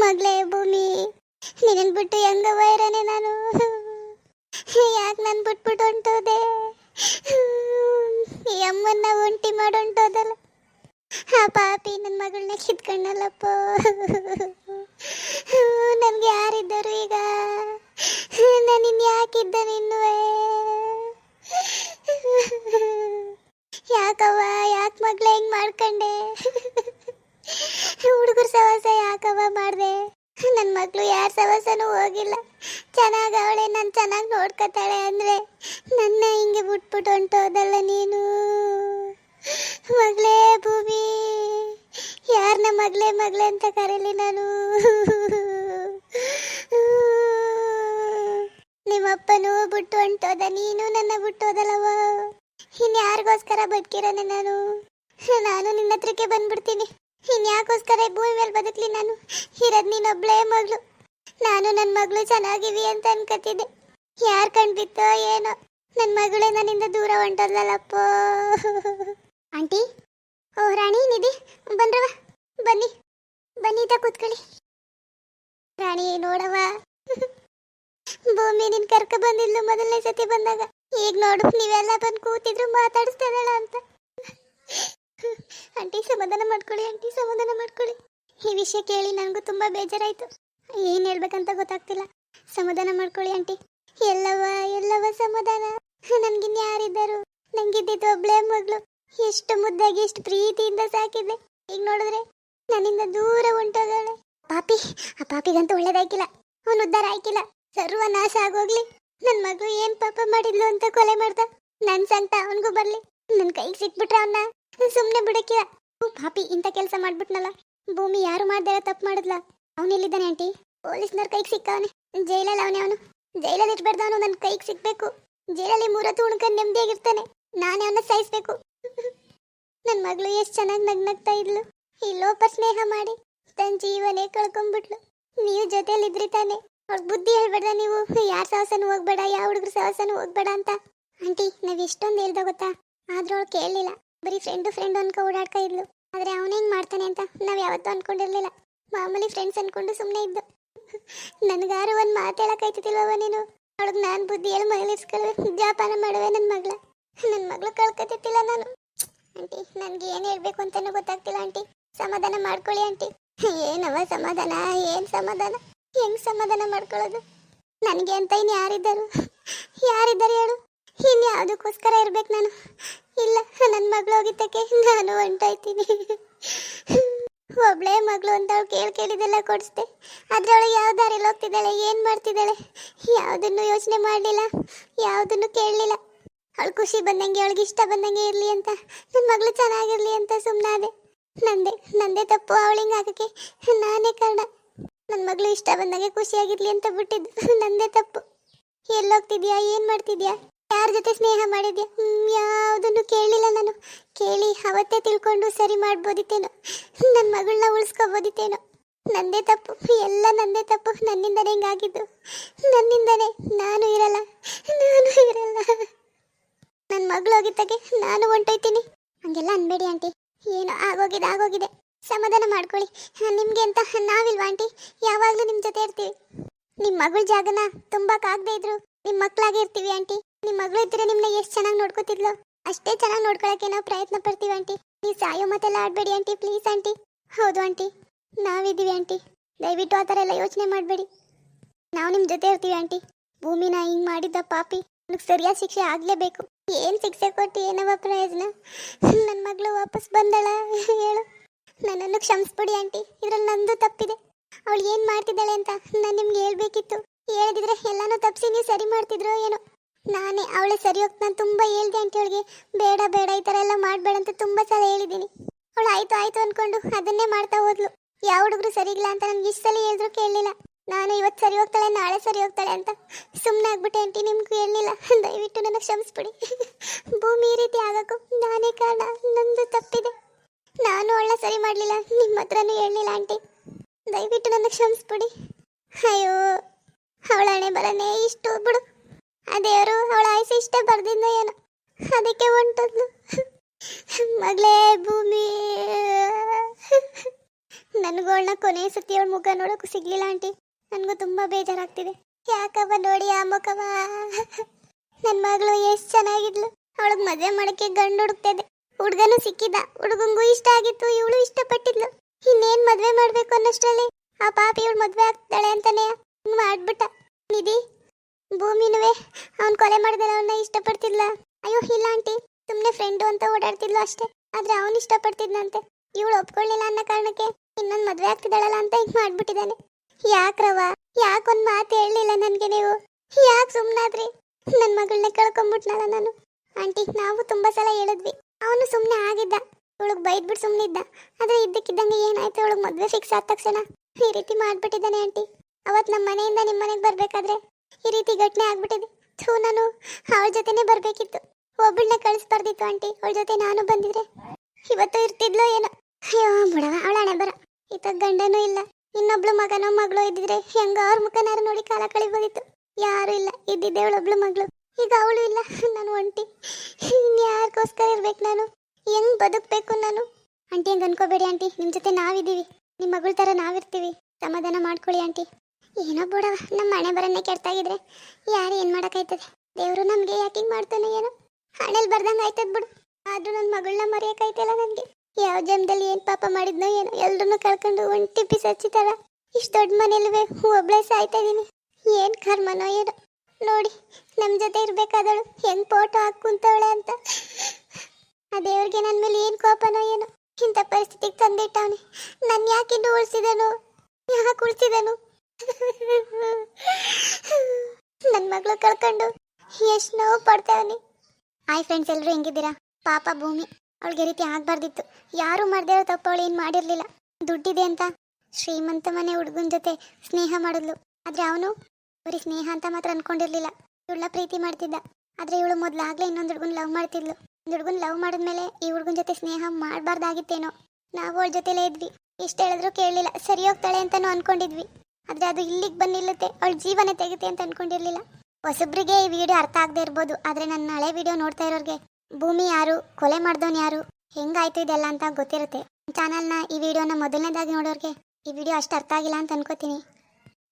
ಮಗಳೇ ಭೂಮಿ, ನಿನ್ನನ್ ಬಿಟ್ಟು ಹೆಂಗ ವೈರನೆ ನಾನು? ಯಾಕೆ ನಾನು ಬಿಟ್ಬಿಟ್ಟು ಹೊಂಟೋದೆ? ಈ ಅಮ್ಮನ್ನ ಒಂಟಿ ಮಾಡಿ ಹೊಂಟೋದಲ್ಲ ಆ ಪಾಪಿ ನನ್ನ ಮಗಳನ್ನ ಕಿತ್ಕೊಂಡಲ್ಲಪ್ಪ. ಮಗಳು ಯಾರ ಸಮಸ್ಯೂ ಹೋಗಿಲ್ಲ. ಚೆನ್ನಾಗಿ ಅವಳೆ, ನಾನು ಚೆನ್ನಾಗಿ ನೋಡ್ಕೊತಾಳೆ ಅಂದ್ರೆ ನನ್ನ ಹಿಂಗೆ ಬಿಟ್ಬಿಟ್ಟು ಹೊಂಟೋದಲ್ಲ ನೀನು. ಮಗಳೇ ಭೂಮಿ ಯಾರನ್ನ ಮಗಳೇ ಮಗಳೇ ಅಂತ ಕರೀಲಿ ನಾನು. ನಿಮ್ಮಪ್ಪನೂ ಬಿಟ್ಟು ಹೊಂಟೋದ, ನೀನು ನನ್ನ ಬಿಟ್ಟೋದಲ್ಲವ ಇನ್ಯಾರಿಗೋಸ್ಕರ ಬದುಕಿರೋನೆ ನಾನು? ನಾನು ನಿನ್ನ ಹತ್ರಕ್ಕೆ ಬಂದ್ಬಿಡ್ತೀನಿ. ಇನ್ಯಾಕೋಸ್ಕರ ಭೂಮಿ ಮೇಲೆ ಬದುಕಲಿ ನಾನು? ಇರೋದ್ ನೀನೊಬ್ಳೇ ಮಗಳು. ನಾನು ನನ್ನ ಮಗಳು ಚೆನ್ನಾಗಿವಿ ಅಂತ ಅನ್ಕೋತಿದ್ದೆ ಯಾರು ಕಂಡ್ಬಿತ್ತೋ ಏನೋ. ನನ್ನ ಮಗಳೇ ನನ್ನಿಂದ ದೂರ ಹೊಂಟೋದ್ಲಲ್ಲಪ್ಪ. ಆಂಟಿ? ಓ, ರಾಣಿ, ನಿಧಿ, ಬಂದ್ರವ? ಬನ್ನಿ. ಬನ್ನಿ ತ ಕೂತ್ಕೊಳ್ಳಿ. ರಾಣಿ ನೋಡವ ಭೂಮಿ ನಿನ್ ಕರ್ಕ ಬಂದಿದ್ಲು ಮೊದಲನೇ ಸತಿ ಬಂದಾಗ. ಈಗ ನೋಡು, ನೀವೆಲ್ಲ ಬಂದು ಕೂತಿದ್ರು ಮಾತಾಡಿಸ್ತಾರಲ್ಲ ಅಂತ. ಆಂಟಿ ಸಮಾಧಾನ ಮಾಡ್ಕೊಳ್ಳಿ, ಆಂಟಿ ಸಮಾಧಾನ ಮಾಡ್ಕೊಳ್ಳಿ. ಈ ವಿಷಯ ಕೇಳಿ ನನಗೂ ತುಂಬಾ ಬೇಜಾರಾಯ್ತು. ಏನ್ ಹೇಳ್ಬೇಕಂತ ಗೊತ್ತಾಗ್ತಿಲ್ಲ. ಸಮಾಧಾನ ಮಾಡ್ಕೊಳ್ಳಿ, ಆಂಟಿ. ಎಲ್ಲವ ಎಲ್ಲವ ಸಮಾಧಾನ? ನನ್ಗಿನ್ ಯಾರಿದ್ದರು? ನಂಗಿದ್ದಿದ್ದು ಒಬ್ಳೇ ಮಗಳು. ಎಷ್ಟು ಮುದ್ದಾಗಿ, ಎಷ್ಟು ಪ್ರೀತಿಯಿಂದ ಸಾಕಿದ್ದೆ. ಈಗ ನೋಡಿದ್ರೆ ನನ್ನಿಂದ ದೂರ ಹೊಂಟೋಗಳೆ ಪಾಪಿ, ಆ ಪಾಪಿಗಂತೂ ಒಳ್ಳೇದಾಯ್ಕಿಲ್ಲ. ಅವನು ಉದ್ದಾರ ಆಯ್ಕಿಲ್ಲ. ಸರ್ವ ನಾಶ ಆಗೋಗ್ಲಿ. ನನ್ ಮಗು ಏನ್ ಪಾಪ ಮಾಡಿದ್ಲು ಅಂತ ಕೊಲೆ ಮಾಡ್ದ? ನನ್ ಸಂತ ಅವನ್ಗೂ ಬರ್ಲಿ. ನನ್ ಕೈಗೆ ಸಿಕ್ಬಿಟ್ರೆ ಅವನ್ನ ಸುಮ್ನೆ ಬಿಡಕ್ಕಿಲ್ಲ ಹ್ಞೂ ಪಾಪಿ, ಇಂಥ ಕೆಲಸ ಮಾಡ್ಬಿಟ್ನಲ್ಲ. ಭೂಮಿ ಯಾರು ಮಾಡ್ದಾರ ತಪ್ಪು ಮಾಡಿದ್ಲ. ಅವನೆಲ್ಲಿದ್ದಾನೆ ಆಂಟಿ? ಪೊಲೀಸ್ನವ್ರ ಕೈಗೆ ಸಿಕ್ಕವನೆ. ಜೈಲಲ್ಲಿ ಅವನೇ ಅವನು. ಜೈಲಲ್ಲಿ ಇಟ್ಬಾರ್ದು ಅವನು ನನ್ನ ಕೈಗೆ ಸಿಕ್ಬೇಕು. ಜೈಲಲ್ಲಿ ಮೂರತ್ತು ಉಣ್ಕೊಂಡು ನೆಮ್ಮದಿಯಾಗಿರ್ತಾನೆ ನಾನೇ ಅವನ್ನ ಸಾಯಿಸ್ಬೇಕು ನನ್ನ ಮಗಳು ಎಷ್ಟು ಚೆನ್ನಾಗಿ ನಗ್ನಗ್ತಾ ಇದ್ಲು. ಈ ಲೋಪ ಸ್ನೇಹ ಮಾಡಿ ತನ್ನ ಜೀವನೇ ಕಳ್ಕೊಂಡ್ಬಿಟ್ಲು ನೀವು ಜೊತೆಯಲ್ಲಿದ್ರಿ ತಾನೆ. ಅವ್ಳಿಗೆ ಬುದ್ಧಿ ಹೇಳ್ಬೇಡ ನೀವು. ಯಾರ ಸಾಹಸನೂ ಹೋಗ್ಬೇಡ, ಯಾವ ಹುಡುಗ್ರ ಸಾಹಸನೂ ಹೋಗ್ಬೇಡ ಅಂತ. ಆಂಟಿ, ನಾವು ಎಷ್ಟೊಂದು ಹೇಳ್ದ ಗೊತ್ತಾ? ಆದ್ರೂ ಅವಳು ಕೇಳಲಿಲ್ಲ. ಬರೀ ಫ್ರೆಂಡು ಫ್ರೆಂಡ್ ಅನ್ಕೊ ಓಡಾಡ್ತಾ ಇದ್ಲು. ಆದ್ರೆ ಅವನ ಹೆಂಗ್ ಮಾಡ್ತಾನೆ ಅಂತ ನಾವು ಯಾವತ್ತೂ ಅನ್ಕೊಂಡಿರ್ಲಿಲ್ಲ. ಮಾಮೂಲಿ ಫ್ರೆಂಡ್ಸ್ ಅನ್ಕೊಂಡು ಸುಮ್ಮನೆ ಇದ್ದು ನನಗಾರು ಒಂದು ಮಾತು ಹೇಳಕ್ಕಾಯ್ತಿಲ್ವವ ನೀನು? ಅವಳಿಗೆ ನಾನು ಬುದ್ಧಿ ಹೇಳಿ ಮಗಳಿಸ್ಕೊಳ್ಳಿ ಜಾಪಾನ ಮಾಡುವೆ ನನ್ನ ಮಗಳ. ನನ್ನ ಮಗಳು ಕಳ್ಕೊತಿತ್ತಿಲ್ಲ ನಾನು. ಆಂಟಿ, ನನಗೆ ಏನು ಹೇಳಬೇಕು ಅಂತಾನೂ ಗೊತ್ತಾಗ್ತಿಲ್ಲ ಆಂಟಿ. ಸಮಾಧಾನ ಮಾಡ್ಕೊಳ್ಳಿ ಆಂಟಿ. ಏನವ ಸಮಾಧಾನ? ಏನು ಸಮಾಧಾನ? ಹೆಂಗೆ ಸಮಾಧಾನ ಮಾಡ್ಕೊಳ್ಳೋದು? ನನಗೆ ಅಂತ ಇನ್ನು ಯಾರಿದ್ದರು? ಯಾರಿದ್ದಾರೆ ಹೇಳು? ಇನ್ನು ಯಾವುದಕ್ಕೋಸ್ಕರ ಇರ್ಬೇಕು ನಾನು? ಇಲ್ಲ ನನ್ನ ಮಗಳು ಹೋಗಿದ್ದಕ್ಕೆ ನಾನು ಹೊಂಟಾಯ್ತೀನಿ. ಒಬ್ಳೇ ಮಗಳು ಅಂತ ಅವಳು ಕೇಳಿ ಕೇಳಿದೆಲ್ಲ ಕೊಡಿಸ್ದೆ. ಅವಳು ಯಾವ ದಾರಿಯಲ್ಲಿ ಹೋಗ್ತಿದ್ದಾಳೆ, ಏನು ಮಾಡ್ತಿದ್ದಾಳೆ, ಯಾವುದನ್ನು ಯೋಚನೆ ಮಾಡಲಿಲ್ಲ, ಯಾವುದನ್ನು ಕೇಳಲಿಲ್ಲ. ಅವಳು ಖುಷಿ ಬಂದಂಗೆ, ಅವಳಿಗೆ ಇಷ್ಟ ಬಂದಂಗೆ ಇರಲಿ ಅಂತ ನನ್ನ ಮಗಳು ಚೆನ್ನಾಗಿರಲಿ ಅಂತ ಸುಮ್ಮನಾದೆ ನಂದೇ, ನಂದೆ ತಪ್ಪು ಅವಳಿಂಗ್ ಆಗಕ್ಕೆ ನಾನೇ ಕಾರಣ. ನನ್ನ ಮಗಳು ಇಷ್ಟ ಬಂದಂಗೆ ಖುಷಿಯಾಗಿರ್ಲಿ ಅಂತ ಬಿಟ್ಟಿದ್ದು, ನಂದೇ ತಪ್ಪು. ಎಲ್ಲೋಗ್ತಿದ್ಯಾ ಏನು ಮಾಡ್ತಿದ್ಯಾ? ಯಾರ ಜೊತೆ ಸ್ನೇಹ ಮಾಡಿದ್ಯಾ ಯಾವುದನ್ನು ಕೇಳಲಿಲ್ಲ ನಾನು. ಕೇಳಿ ಅವತ್ತೇ ತಿಳ್ಕೊಂಡು ಸರಿ ಮಾಡ್ಬೋದಿತ್ತೇನೋ. ನನ್ನ ಮಗಳನ್ನ ಉಳಿಸ್ಕೋಬೋದಿತ್ತೇನೋ. ನಂದೇ ತಪ್ಪು. ಎಲ್ಲ ನಂದೇ ತಪ್ಪು. ನನ್ನಿಂದನೇ ಹಿಂಗಾಗಿದ್ದು. ನನ್ನಿಂದನೇ. ನಾನು ಇರಲ್ಲ. ನಾನು ಇರಲ್ಲ. ನನ್ನ ಮಗಳು ಹೋಗಿದ್ದಾಗೆ ನಾನು ಹೊಂಟೋಯ್ತೀನಿ. ಹಂಗೆಲ್ಲ ಅನ್ಬೇಡಿ ಆಂಟಿ. ಏನೋ ಆಗೋಗಿದೆ ಆಗೋಗಿದೆ. ಸಮಾಧಾನ ಮಾಡ್ಕೊಳ್ಳಿ. ನಿಮ್ಗೆ ಅಂತ ನಾವಿಲ್ವಾ ಆಂಟಿ? ಯಾವಾಗಲೂ ನಿಮ್ಮ ಜೊತೆ ಇರ್ತೀವಿ. ನಿಮ್ಮ ಮಗಳ ಜಾಗನ ತುಂಬಕ್ಕಾಗದೇ ಇದ್ರು. ನಿಮ್ಮ ಮಕ್ಕಳಾಗೆ ಇರ್ತೀವಿ ಆಂಟಿ. ನಿಮ್ಮ ಮಗಳು ಇದ್ರೆ ನಿಮ್ಮನ್ನ ಎಷ್ಟು ಚೆನ್ನಾಗಿ ನೋಡ್ಕೋತಿದ್ಲು? ಅಷ್ಟೇ ಚೆನ್ನಾಗಿ ನೋಡ್ಕೊಳಕ್ಕೆ ನಾವು ಪ್ರಯತ್ನ ಪಡ್ತೀವಿ ಆಂಟಿ. ನೀವು ಸಾಯೋ ಮತ್ತೆಲ್ಲ ಆಡಬೇಡಿ ಆಂಟಿ ಪ್ಲೀಸ್ ಆಂಟಿ. ಹೌದು ಆಂಟಿ. ನಾವಿದ್ದೀವಿ ಆಂಟಿ. ದಯವಿಟ್ಟು ಆ ಥರ ಎಲ್ಲ ಯೋಚನೆ ಮಾಡಬೇಡಿ. ನಾವು ನಿಮ್ಮ ಜೊತೆ ಇರ್ತೀವಿ ಆಂಟಿ. ಭೂಮಿನ ಹಿಂಗ್ ಮಾಡಿದ್ದ ಪಾಪಿ. ನಿಮ್ಗೆ ಸರಿಯಾದ ಶಿಕ್ಷೆ ಆಗಲೇಬೇಕು. ಏನು ಶಿಕ್ಷೆ ಕೊಟ್ಟು ಏನವ ಪ್ರಯೋಜನ? ನನ್ನ ಮಗಳು ವಾಪಸ್ ಬಂದಳ, ಹೇಳು. ನನ್ನನ್ನು ಕ್ಷಮಿಸ್ಬಿಡಿ ಆಂಟಿ. ಇದ್ರಲ್ಲಿ ನಂದು ತಪ್ಪಿದೆ. ಅವಳು ಏನು ಮಾಡ್ತಿದ್ದಾಳೆ ಅಂತ ನಾನು ನಿಮ್ಗೆ ಹೇಳ್ಬೇಕಿತ್ತು. ಹೇಳಿದ್ರೆ ಎಲ್ಲಾನು ತಪ್ಪಿಸಿ ನೀವು ಸರಿ ಮಾಡ್ತಿದ್ರು ಏನೋ. ನಾನೇ ಅವಳೆ ಸರಿ ಹೋಗ್ತಾ ನಾನು ತುಂಬಾ ಹೇಳ್ದೆ ಅಂತ ಅವಳಿಗೆ. ಬೇಡ ಬೇಡ, ಈ ಥರ ಎಲ್ಲ ಮಾಡಬೇಡ ಅಂತ ತುಂಬಾ ಸಲ ಹೇಳಿದ್ದೀನಿ. ಅವಳು ಆಯ್ತು ಆಯ್ತು ಅನ್ಕೊಂಡು ಅದನ್ನೇ ಮಾಡ್ತಾ ಹೋದ್ಲು. ಯಾವ ಹುಡುಗರು ಸರಿ ಇಲ್ಲ ಅಂತ ನನ್ಗೆ ಇಷ್ಟು ಸಲ ಹೇಳಿದ್ರು ಕೇಳಲಿಲ್ಲ. ನಾನು ಇವತ್ತು ಸರಿ ಹೋಗ್ತಾಳೆ, ನಾಳೆ ಸರಿ ಹೋಗ್ತಾಳೆ ಅಂತ ಸುಮ್ಮನೆ ಆಗ್ಬಿಟ್ಟೆ ಆಂಟಿ ನಿಮ್ಗೂ ಹೇಳಿಲ್ಲ ದಯವಿಟ್ಟು ನನಗೆ ಕ್ಷಮಿಸ್ಬಿಡಿ. ಭೂಮಿ ಈ ರೀತಿ ಆಗೋಕ್ಕೂ ನಾನೇ ಕಾರಣ. ನಂದು ತಪ್ಪಿದೆ. ನಾನು ಅವಳ ಸರಿ ಮಾಡಲಿಲ್ಲ. ನಿಮ್ಮ ಹತ್ರನೂ ಹೇಳಲಿಲ್ಲ ಆಂಟಿ ದಯವಿಟ್ಟು ನನಗೆ ಕ್ಷಮಿಸ್ಬಿಡಿ. ಅಯ್ಯೋ, ಅವಳ ಹಣೆ ಬರನೇ ಇಷ್ಟು. ಬಿಡು. ಆ ದೇವರು ಅವಳ ಆಯ್ಸು ಇಷ್ಟೇ ಬರ್ದಿಂದ ಏನೋ. ಅದಕ್ಕೆ ಹೊಂಟದ್ಲು. ಮಗಳೇ, ಭೂಮಿ. ನನಗೋಳ್ನ ಕೊನೆ ಸತಿ ಅವಳ ಮುಖ ನೋಡೋಕ್ಕೂ ಸಿಗ್ಲಿಲ್ಲ ಆಂಟಿ. ನನಗೂ ತುಂಬಾ ಬೇಜಾರಾಗ್ತಿದೆ. ಯಾಕವ್ವ ನೋಡಿ ಆ ಮುಖವ? ನನ್ನ ಮಗಳು ಎಷ್ಟು ಚೆನ್ನಾಗಿದ್ಲು. ಅವಳಿಗೆ ಮದುವೆ ಮಾಡಕ್ಕೆ ಗಂಡು ಹುಡುಕ್ತಿದ್ದೆ. ಹುಡುಗನು ಸಿಕ್ಕಿದ. ಹುಡುಗಂಗೂ ಇಷ್ಟ ಆಗಿತ್ತು. ಇವಳು ಇಷ್ಟಪಟ್ಟಿದ್ಲು. ಇನ್ನೇನ್ ಮದ್ವೆ ಮಾಡ್ಬೇಕು ಅನ್ನಷ್ಟರಲ್ಲಿ ಆ ಪಾಪಿ ಇವಳು ಮದ್ವೆ ಆಗ್ತಾಳೆ ಅಂತಾನೆ ಮಾಡ್ಬಿಟ್ಟ. ನಿಧಿ ಭೂಮಿನುವೆ, ಅವ್ನ್ ಕೊಲೆ ಮಾಡಿದ್ರೆ ಅವನ್ನ ಇಷ್ಟಪಡ್ತಿದ್ಲ? ಅಯ್ಯೋ, ಇಲ್ಲ ಆಂಟಿ, ಸುಮ್ನೆ ಫ್ರೆಂಡು ಅಂತ ಓಡಾಡ್ತಿದ್ಲು ಅಷ್ಟೇ, ಆದ್ರೆ ಅವನು ಇಷ್ಟಪಡ್ತಿದ್ನಂತೆ. ಇವಳು ಒಪ್ಕೊಳ್ಳಿಲ್ಲ ಅನ್ನೋ ಕಾರಣಕ್ಕೆ ಇನ್ನೊಂದ್ ಮದ್ವೆ ಆಗ್ತಿದ್ದಾಳಲ್ಲ ಅಂತ ಹಿಂಗ್ ಮಾಡ್ಬಿಟ್ಟಿದ್ದಾನೆ. ಯಾಕ್ರವ ಯಾಕೊಂದ್ ಮಾತು ಹೇಳಲಿಲ್ಲ ನನ್ಗೆ ನೀವು? ಯಾಕೆ ಸುಮ್ನಾದ್ರಿ? ನನ್ ಮಗಳನ್ನ ಕಳ್ಕೊಂಡ್ಬಿಟ್ನಲ್ಲ ನಾನು. ಆಂಟಿ, ನಾವು ತುಂಬಾ ಸಲ ಹೇಳಿದ್ವಿ, ಅವನು ಸುಮ್ನೆ ಆಗಿದ್ದ. ಇವಳಿಗೆ ಬೈದ್ಬಿಟ್ಟು ಸುಮ್ನೆ ಇದ್ದ. ಆದ್ರೆ ಇದ್ದಕ್ಕಿದ್ದಂಗೆ ಏನಾಯ್ತು ಇವಳಿಗೆ ಮದ್ವೆ ಫಿಕ್ಸ್ ಆದ ತಕ್ಷಣ? ಈ ರೀತಿ ಮಾಡ್ಬಿಟ್ಟಿದ್ದಾನೆ ಆಂಟಿ. ಅವತ್ ನಮ್ಮ ಮನೆಯಿಂದ ನಿಮ್ಮ ಮನೆಗೆ ಬರ್ಬೇಕಾದ್ರೆ ಈ ರೀತಿ ಘಟನೆ ಆಗ್ಬಿಟ್ಟಿದೆ. ಥೂ, ನಾನು ಅವಳ ಜೊತೆನೆ ಬರ್ಬೇಕಿತ್ತು. ಒಬ್ಬಳನ್ನ ಕಳಿಸ್ಬಾರ್ದಿತ್ತು, ಆಂಟಿ. ಅವಳ ಜೊತೆ ನಾನು ಬಂದಿದ್ರೆ ಇವತ್ತು ಇರ್ತಿದ್ಲೋ ಏನೋ. ಅಯ್ಯೋ, ಬಿಡವ, ಅವಳ ಹಣೆ ಬರ. ಈತ ಗಂಡನೂ ಇಲ್ಲ. ಇನ್ನೊಬ್ಳು ಮಗನೋ, ಮಗಳು ಇದ್ದಿದ್ರೆ ಹೆಂಗ ಅವ್ರ ಮುಖನಾರು ನೋಡಿ ಕಾಲ ಕಳಿಬೋದಿತ್ತು. ಯಾರು ಇಲ್ಲ. ಇದ್ದಿದ್ದೆ ಅವಳೊಬ್ಳು ಮಗಳು. ಈಗ ಅವಳು ಇಲ್ಲ. ನಾನು ಒಂಟಿ. ಇನ್ಯಾರಕ್ಕೋಸ್ಕರ ಇರ್ಬೇಕು ನಾನು? ಹೆಂಗ್ ಬದುಕ್ಬೇಕು ನಾನು? ಆಂಟಿ, ಹಂಗ ಅನ್ಕೋಬೇಡಿ, ಆಂಟಿ. ನಿಮ್ ಜೊತೆ ನಾವಿದ್ದೀವಿ. ನಿಮ್ ಮಗಳ ತರ ನಾವಿರ್ತೀವಿ. ಸಮಾಧಾನ ಮಾಡ್ಕೊಳ್ಳಿ, ಆಂಟಿ. ಏನೋ ಬಿಡವ ನಮ್ಮ ಮನೆ ಬರನ್ನೇ ಕೆಡ್ತಾಗಿದ್ರೆ ಯಾರು ಏನ್ ಮಾಡಕ್ಕಾಯ್ತದೆ? ದೇವ್ರು ನಮ್ಗೆ ಯಾಕೆ ಮಾಡ್ತಾನೆ ಏನೋ? ಹಣೆಲ್ ಬರ್ದಂಗ ಆಯ್ತದ ಬಿಡು. ಆದ್ರೂ ನನ್ನ ಮಗಳನ್ನ ಮರೆಯಕ್ಕಾಯ್ತಲ್ಲ ನನ್ಗೆ. ಯಾವ ಜನ್ಮದಲ್ಲಿ ಏನ್ ಪಾಪ ಮಾಡಿದ್ನೋ ಏನೋ ಎಲ್ರನ್ನೂ ಕಳ್ಕೊಂಡು ಒಂಟಿ ಪಿಸ್ ಹಚ್ಚಿತಾರ ಇಷ್ಟು ದೊಡ್ಡ ಮನೇಲಿವೆ ಒಬ್ಳೆ ಸಾಯ್ತಾ ಇದೀನಿ. ಏನ್ ಕರ್ಮನೋ ಏನೋ. ನೋಡಿ, ನಮ್ ಜೊತೆ ಇರ್ಬೇಕಾದಳು, ಹೆಂಗ್ ಫೋಟೋ ಹಾಕುಂತವಳೆ ಅಂತ. ಆ ದೇವ್ರಿಗೆ ನನ್ನ ಮೇಲೆ ಏನ್ ಕೋಪನೋ ಏನೋ. ಇಂಥ ಪರಿಸ್ಥಿತಿಗೆ ತಂದಿಟ್ಟವನೆ. ನನ್ ಯಾಕಿನ್ನು ಉಳಿಸಿದನು? ಯಾಕೆ ಉಳಿಸಿದನು? ನನ್ನ ಮಗಳು ಕಳ್ಕೊಂಡು ಎಷ್ಟು ನೋವು ಪಡ್ತಾವನಿ ಹಾಯ್ ಫ್ರೆಂಡ್ಸ್ ಎಲ್ಲರೂ ಹೆಂಗಿದ್ದೀರಾ? ಪಾಪ ಭೂಮಿ, ಅವಳಿಗೆ ರೀತಿ ಆಗ್ಬಾರ್ದಿತ್ತು. ಯಾರು ಮಾಡ್ದೇ ತಪ್ಪು ಅವಳು ಏನು ಮಾಡಿರ್ಲಿಲ್ಲ. ದುಡ್ಡಿದೆ ಅಂತ ಶ್ರೀಮಂತ ಮನೆ ಹುಡುಗನ ಜೊತೆ ಸ್ನೇಹ ಮಾಡಿದ್ಲು. ಆದ್ರೆ ಅವನು ಬರೀ ಸ್ನೇಹ ಅಂತ ಮಾತ್ರ ಅನ್ಕೊಂಡಿರ್ಲಿಲ್ಲ. ಇವಳ ಪ್ರೀತಿ ಮಾಡ್ತಿದ್ದ. ಆದ್ರೆ ಇವಳು ಮೊದ್ಲಾಗ್ಲೇ ಇನ್ನೊಂದು ಹುಡುಗನ್ ಲವ್ ಮಾಡ್ತಿದ್ಲು. ಒಂದು ಹುಡುಗನ್ ಲವ್ ಮಾಡಿದ್ಮೇಲೆ ಈ ಹುಡುಗನ ಜೊತೆ ಸ್ನೇಹ ಮಾಡಬಾರ್ದಾಗಿತ್ತೇನೋ. ನಾವು ಅವಳ ಜೊತೆಲೇ ಇದ್ವಿ. ಇಷ್ಟ ಹೇಳಿದ್ರು ಕೇಳಲಿಲ್ಲ. ಸರಿ ಹೋಗ್ತಾಳೆ ಅಂತಾನು ಅನ್ಕೊಂಡಿದ್ವಿ. ಆದ್ರೆ ಅದು ಇಲ್ಲಿಗೆ ಬಂದಿಲ್ಲತ್ತೆ. ಅವಳ ಜೀವನ ತೆಗುತ್ತೆ ಅಂತ ಅನ್ಕೊಂಡಿರ್ಲಿಲ್ಲ. ಹೊಸಬ್ರಿಗೆ ಈ ವಿಡಿಯೋ ಅರ್ಥ ಆಗದೆ ಇರ್ಬೋದು. ಆದ್ರೆ ನನ್ನ ಹಳೆ ವಿಡಿಯೋ ನೋಡ್ತಾ ಇರೋರಿಗೆ, ಭೂಮಿ ಯಾರು, ಕೊಲೆ ಮಾಡ್ದವನ್ ಯಾರು, ಹೆಂಗಾಯ್ತು ಇದೆಲ್ಲ ಅಂತ ಗೊತ್ತಿರುತ್ತೆ. ಚಾನಲ್ನ ಈ ವಿಡಿಯೋನ ಮೊದಲನೇದಾಗಿ ನೋಡೋರಿಗೆ ಈ ವಿಡಿಯೋ ಅಷ್ಟು ಅರ್ಥ ಆಗಿಲ್ಲ ಅಂತ ಅನ್ಕೋತೀನಿ.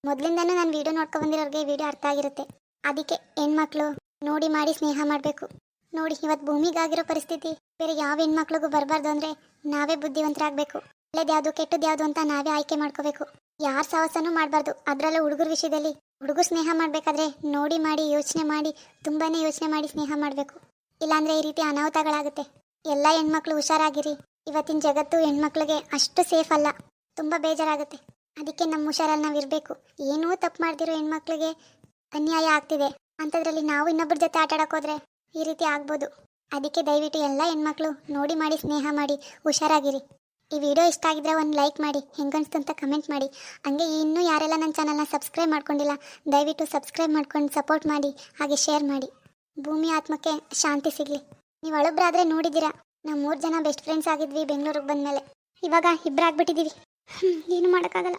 ಮೊದಲಿಂದನೂ ನಾನು ವಿಡಿಯೋ ನೋಡ್ಕೊ ಬಂದಿರೋರಿಗೆ ಈ ವಿಡಿಯೋ ಅರ್ಥ ಆಗಿರುತ್ತೆ. ಅದಕ್ಕೆ ಹೆಣ್ಮಕ್ಳು ನೋಡಿ ಮಾಡಿ ಸ್ನೇಹ ಮಾಡಬೇಕು. ನೋಡಿ ಇವತ್ತು ಭೂಮಿಗಾಗಿರೋ ಪರಿಸ್ಥಿತಿ, ಬೇರೆ ಯಾವ ಹೆಣ್ಮಕ್ಳಿಗೂ ಬರಬಾರ್ದು ಅಂದ್ರೆ ನಾವೇ ಬುದ್ಧಿವಂತರಾಗಬೇಕು. ಒಳ್ಳೇದು ಯಾವುದು ಕೆಟ್ಟದ್ದು ಯಾವುದು ಅಂತ ನಾವೇ ಆಯ್ಕೆ ಮಾಡ್ಕೋಬೇಕು. ಯಾರ ಸಾಹಸನೂ ಮಾಡಬಾರ್ದು. ಅದರಲ್ಲೂ ಹುಡುಗರ ವಿಷಯದಲ್ಲಿ ಹುಡುಗರು ಸ್ನೇಹ ಮಾಡಬೇಕಾದ್ರೆ ನೋಡಿ ಮಾಡಿ, ಯೋಚನೆ ಮಾಡಿ, ತುಂಬಾನೇ ಯೋಚನೆ ಮಾಡಿ ಸ್ನೇಹ ಮಾಡಬೇಕು. ಇಲ್ಲಾಂದ್ರೆ ಈ ರೀತಿ ಅನಾಹುತಗಳಾಗುತ್ತೆ. ಎಲ್ಲ ಹೆಣ್ಮಕ್ಳು ಹುಷಾರಾಗಿರಿ. ಇವತ್ತಿನ ಜಗತ್ತು ಹೆಣ್ಮಕ್ಳಿಗೆ ಅಷ್ಟು ಸೇಫ್ ಅಲ್ಲ. ತುಂಬಾ ಬೇಜಾರಾಗುತ್ತೆ. ಅದಕ್ಕೆ ನಮ್ಮ ಹುಷಾರಲ್ಲಿ ನಾವು ಇರಬೇಕು ಏನೂ ತಪ್ಪು ಮಾಡ್ದಿರೋ ಹೆಣ್ಮಕ್ಳಿಗೆ ಅನ್ಯಾಯ ಆಗ್ತಿದೆ. ಅಂಥದ್ರಲ್ಲಿ ನಾವು ಇನ್ನೊಬ್ಬರ ಜೊತೆ ಆಟ ಆಡಕ್ ಹೋದ್ರೆ ಈ ರೀತಿ ಆಗ್ಬೋದು. ಅದಕ್ಕೆ ದಯವಿಟ್ಟು ಎಲ್ಲ ಹೆಣ್ಮಕ್ಳು ನೋಡಿ ಮಾಡಿ, ಸ್ನೇಹ ಮಾಡಿ, ಹುಷಾರಾಗಿರಿ. ಈ ವಿಡಿಯೋ ಇಷ್ಟ ಆಗಿದ್ರೆ ಒಂದು ಲೈಕ್ ಮಾಡಿ, ಹೆಂಗನ್ಸ್ತು ಅಂತ ಕಮೆಂಟ್ ಮಾಡಿ. ಹಂಗೆ ಇನ್ನೂ ಯಾರೆಲ್ಲ ನನ್ನ ಚಾನಲ್ನ ಸಬ್ಸ್ಕ್ರೈಬ್ ಮಾಡ್ಕೊಂಡಿಲ್ಲ, ದಯವಿಟ್ಟು ಸಬ್ಸ್ಕ್ರೈಬ್ ಮಾಡ್ಕೊಂಡು ಸಪೋರ್ಟ್ ಮಾಡಿ, ಹಾಗೆ ಶೇರ್ ಮಾಡಿ. ಭೂಮಿ ಆತ್ಮಕ್ಕೆ ಶಾಂತಿ ಸಿಗಲಿ. ನೀವು ಒಳೊಬ್ಬರಾದರೆ ನೋಡಿದ್ದೀರಾ, ನಾವು ಮೂರು ಜನ ಬೆಸ್ಟ್ ಫ್ರೆಂಡ್ಸ್ ಆಗಿದ್ವಿ ಬೆಂಗಳೂರಿಗೆ ಬಂದಮೇಲೆ. ಇವಾಗ ಇಬ್ಬರಾಗ್ಬಿಟ್ಟಿದ್ದೀವಿ ಏನು ಮಾಡೋಕ್ಕಾಗಲ್ಲ.